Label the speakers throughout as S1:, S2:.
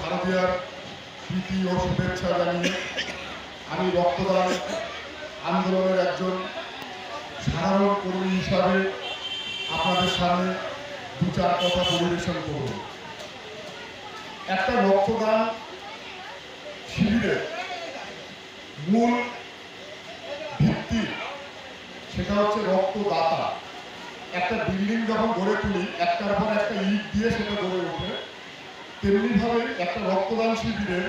S1: শারদীয়ার প্রীতি ও শুভেচ্ছা জানিয়ে আমি রক্তদান আন্দোলনের একজন সাধারণ কর্মী হিসাবে আপনাদের সামনে দু চার কথা পরিবেশন করব। একটা রক্তদান শিবিরের মূল ভিত্তি, সেটা হচ্ছে রক্তদাতা। একটা বিল্ডিং যখন গড়ে তুলি, একটার পর একটা ইট দিয়ে সেটা গড়ে ওঠে। তেমনিভাবে একটা রক্তদান শিবিরের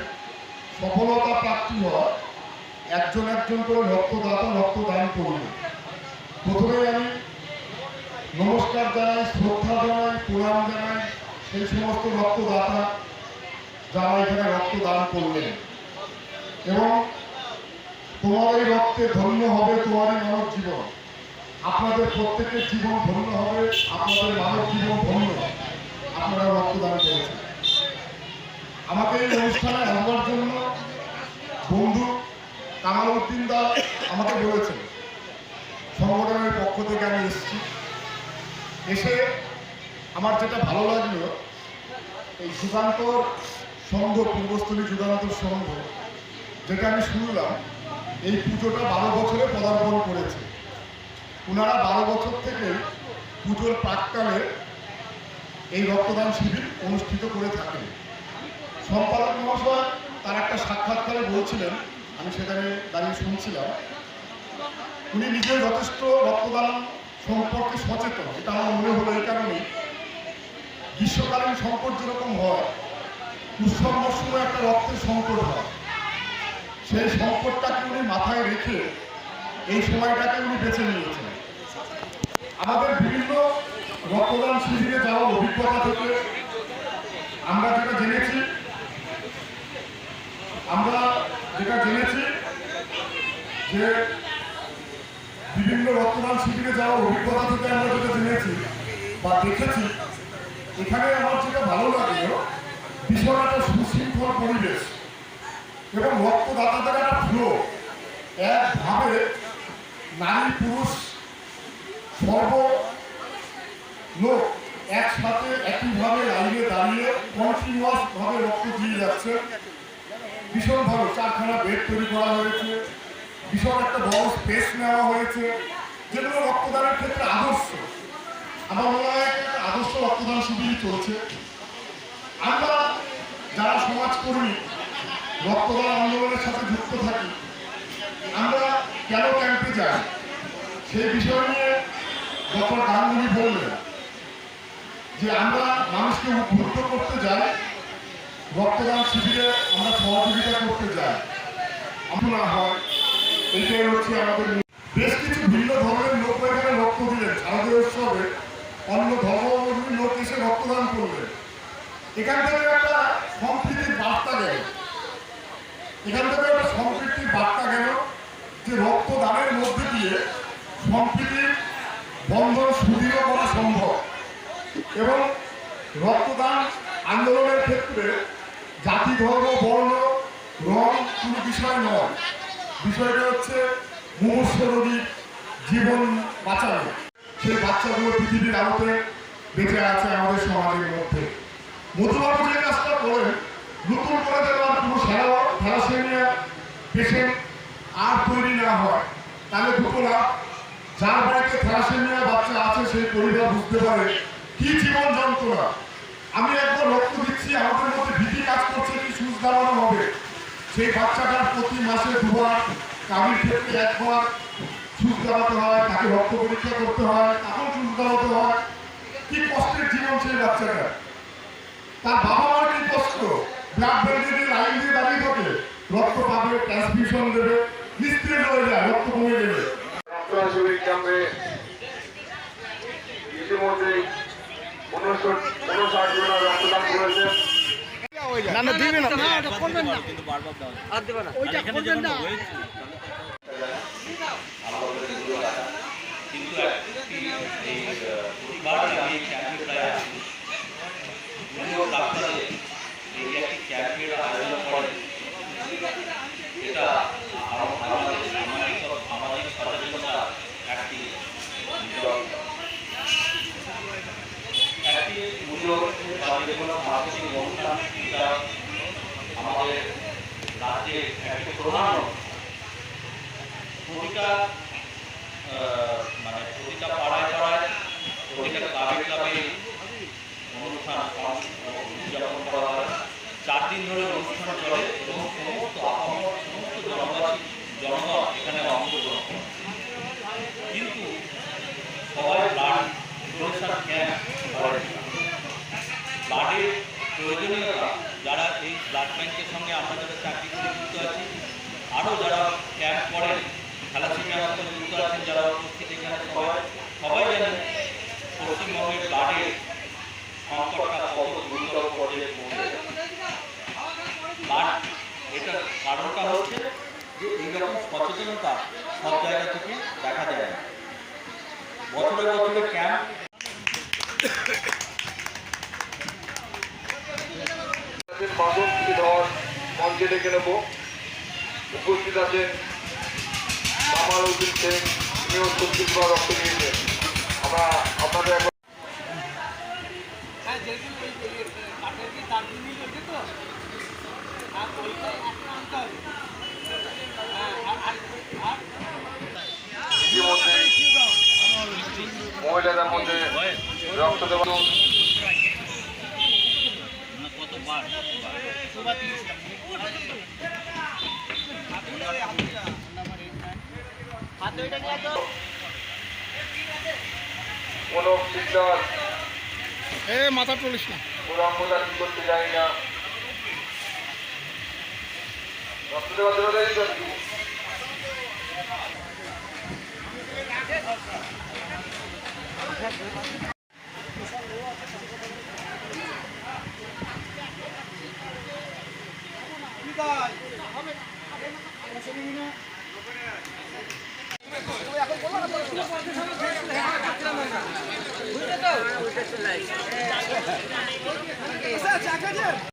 S1: সফলতা প্রাপ্তি হয় একজন একজন করে রক্তদাতা রক্তদান করবে। প্রথমে আমি নমস্কার জানাই, শ্রদ্ধা জানাই, প্রণাম জানাই, সেই সমস্ত রক্তদাতা যারা এখানে রক্তদান করলেন। এবং তোমার এই রক্তে ধন্য হবে তোমারই মানব জীবন। আপনাদের প্রত্যেকের জীবন ধন্য হবে, আপনাদের মানব জীবন ধন্য। আপনারা রক্তদান করেছেন। আমাকে এই অনুষ্ঠানে আসবার জন্য বন্ধু কামাল উদ্দিন দা আমাকে বলেছেন। সংগঠনের পক্ষ থেকে আমি এসেছি। এসে আমার যেটা ভালো লাগল, এই যুগান্তর সংঘ, পূর্বস্থলী যুগান্তর সংঘ, যেটা আমি শুনলাম, এই পুজোটা বারো বছরে পদার্পণ করেছে। ওনারা বারো বছর থেকে পুজোর প্রাককালে এই রক্তদান শিবির অনুষ্ঠিত করে থাকেন। সম্পাদক মহাশয় তার একটা সাক্ষাৎকারে বলছিলেন, আমি সেখানে দাঁড়িয়ে শুনছিলাম। উনি নিজে যথেষ্ট রক্তদান সম্পর্কে সচেতন, এটা আমার মনে হলো এই কারণেই। গ্রীষ্মকালীন সংকট যেরকম হয় উৎসব মরশুমে একটা রক্তের সংকট হয়। সেই সংকটটাকে উনি মাথায় রেখে এই সময়টাকে উনি বেছে নিয়েছেন। আমাদের বিভিন্ন রক্তদান শিবিরে যাওয়ার অভিজ্ঞতা থেকে আমরা যেটা জেনেছি আমরা যেটা জেনেছি যে বিভিন্ন রক্তদান শিবিরে যাওয়ার অভিজ্ঞতা থেকে আমরা যেটা জেনেছি বা দেখেছি, এখানে আমার যেটা ভালো লাগল ভীষণ একটা সুশৃঙ্খল পরিবেশ এবং রক্তদাতাদের একটা ফ্লো একভাবে নারী, পুরুষ, সর্ব লোক একসাথে, একইভাবে দাঁড়িয়ে কন্টিনিউয়াস ভাবে রক্ত দিয়ে যাচ্ছে। ভীষণ ভালো চারখানা বেড তৈরি করা হয়েছে। ভীষণ একটা বড় স্পেস নেওয়া হয়েছে, যেগুলো রক্তদানের ক্ষেত্রে আদর্শ। আমার মনে হয় আদর্শ রক্তদান শিবিরই চলছে। আমরা যারা সমাজকর্মী, রক্তদান আন্দোলনের সাথে যুক্ত থাকি, আমরা কেন ক্যাম্পে যাই? সেই বিষয় নিয়ে ডক্টর গাঙ্গুলি বললেন যে, আমরা মানুষকে উদ্বুদ্ধ করতে যাই, রক্তদান শিবিরে আমরা সহযোগিতা করতে যাই। আমরা হয়। এইটাই হচ্ছে আমাদের বেশ কিছু ভিন্ন ধর্মের লোক এখানে রক্ত দিলেন। শারদীয় উৎসবে অন্য ধর্মাবলম্বী লোক এসে রক্তদান করলেন। এখান থেকে একটা সম্প্রীতির বার্তা গেল। এখান থেকে একটা সম্প্রীতির বার্তা গেল যে রক্তদানের মধ্যে দিয়ে সম্প্রীতির বন্ধন সুদৃঢ় করা সম্ভব। এবং রক্তদান আন্দোলনের ক্ষেত্রে জাতি ধর্ম, বর্ণ, রং কোনো বিষয় নয়। বিষয়টা হচ্ছে মুমূর্ষ রোগীর জীবন বাঁচানো। সেই বাচ্চাগুলো পৃথিবীর আলোতে বেঁচে আছে আমাদের সমাজের মধ্যে। মধুবাবু যে কাজটা করেন, নতুন করে আর কোনো থ্যালাসেমিয়া পেশেন্ট আর তৈরি না হয়। তাহলে দুটো লাভ যার বাড়িতে থ্যালাসেমিয়া বাচ্চা আছে, সেই পরিবার বুঝতে পারে কি জীবন যন্ত্রণা। আমি একবার লক্ষ্য দিচ্ছি, আমাদের মধ্যে ভীতি কাজ করছে কি দাঁড়ানো হবে। সেই বাচ্চাটার প্রতি মাসে দুবার কামির ক্ষেত্রে একবার সুচ দাঁড়াতে হয়, তাকে রক্ত পরীক্ষা করতে হয় তখন সুচ দাঁড়াতে হয়। কি কষ্টের জীবন সেই বাচ্চাটা। তার বাবা মার কি কষ্ট? ব্লাড ব্যাংকে দিয়ে লাইন দিয়ে দাঁড়িয়ে থাকে। রক্ত পাবে ট্রান্সমিশন দেবে নিস্ত্রী হয়ে যায়, রক্ত কমে গেলে
S2: রক্তদান শিবির ক্যাম্পে উনষট
S3: না না দিবেন না।
S4: না ওটা করবেন না। আর দেবে না। ওইটা করবেন না।
S5: কিন্তু এই বারবার আমি চ্যাম্পিয়ন প্রায় 감사합니다. সচেতনতা সব জায়গা থেকে দেখা যায়। না বছরে বছরে ক্যাম্প
S2: আছেন ধর মঞ্চে ডেকে নেব উপস্থিত আছেন কামাল উদ্দিন শেখ তিনিও ছত্রিশবার রক্ত দিয়েছেন আমরা আপনাদের একবার মহিলাদের মধ্যে রক্ত দেওয়া কোনো শিকদার
S3: এ, মাথা তুলিস না।
S2: পুরাম্বদান করতে যাই না। রক্ত দেওয়া দেওয়া চাকা